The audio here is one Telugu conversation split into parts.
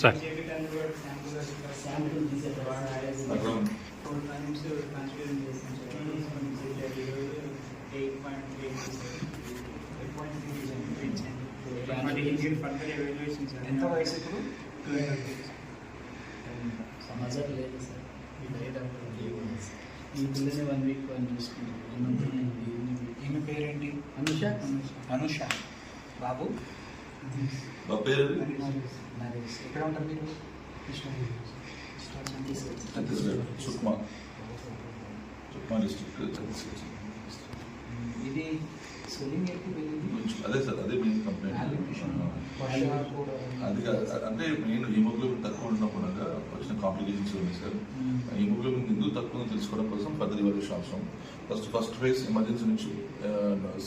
సార్ ఎంత వయసు ఇప్పుడు? లేదు సార్ ఈ పిల్లని వన్ వీక్ వన్ చూసుకుంటాం ఈమె పేరేంటి? అనుష. అనుష. బాబు? మా పేరు సుక్మా. సుక్మా డిస్ట్రిక్ట్ అదే సార్ అదే మెయిన్. కంప్లైంట్ అది కాదు అంటే మెయిన్ హిమోగ్లోబిన్ తక్కువ ఉన్నప్పుడు వచ్చిన కాంప్లికేషన్స్ ఉన్నాయి సార్. తెలుసుకోవడం కోసం ఫర్దర్ ఇవాల్యూషన్ అవసరం ఫస్ట్ ఫస్ట్ ఫేజ్ ఎమర్జెన్సీ నుంచి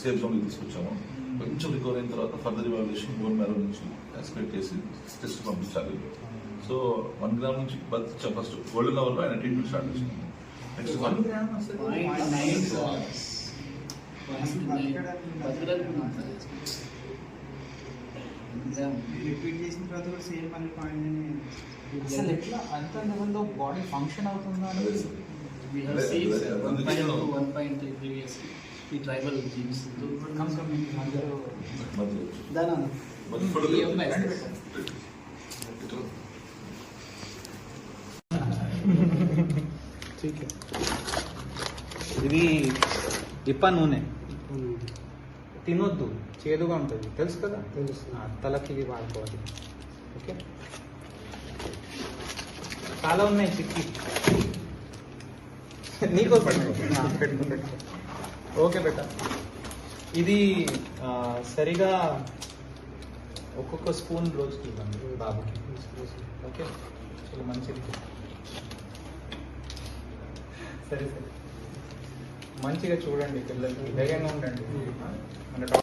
సేఫ్ జోన్కి తీసుకొచ్చాము. కొంచెం రికవర్ అయిన తర్వాత ఫర్దర్ ఇవాల్యూషన్ బోన్ మ్యారో నుంచి ఎక్స్పెక్ట్ చేసి టెస్ట్ పంపించాలి. సో వన్ గ్రామ్ నుంచి ఫస్ట్ గోల్డెన్ అవర్లో ఆయన treatment start next one repeat చేసిన తర్వాత కూడా సేమ్ అనే పాయింట్ అసలు ఎట్లా? అంత లెవెల్లో బాడీ ఫంక్షన్ అవుతుందా అనేది. We have seen previously. ఇది ఇప్ప నూనె. తినొద్దు. చేదుగా ఉంటుంది. తెలుసు కదా? తెలుసు. తలకి ఇది వాడుకోవాలి. ఓకే? చాలా ఉన్నాయి చిక్కి. నీకో పెట్టుకో పెట్టుకో ఓకే బెట. ఇది సరిగా ఒక్కొక్క స్పూన్ రోజుకి ఇవ్వండి బాబుకి. ఓకే? చాలా మంచిది. సరే సరే. మంచిగా చూడండి పిల్లలకి ధైర్యంగా ఉండండి. మన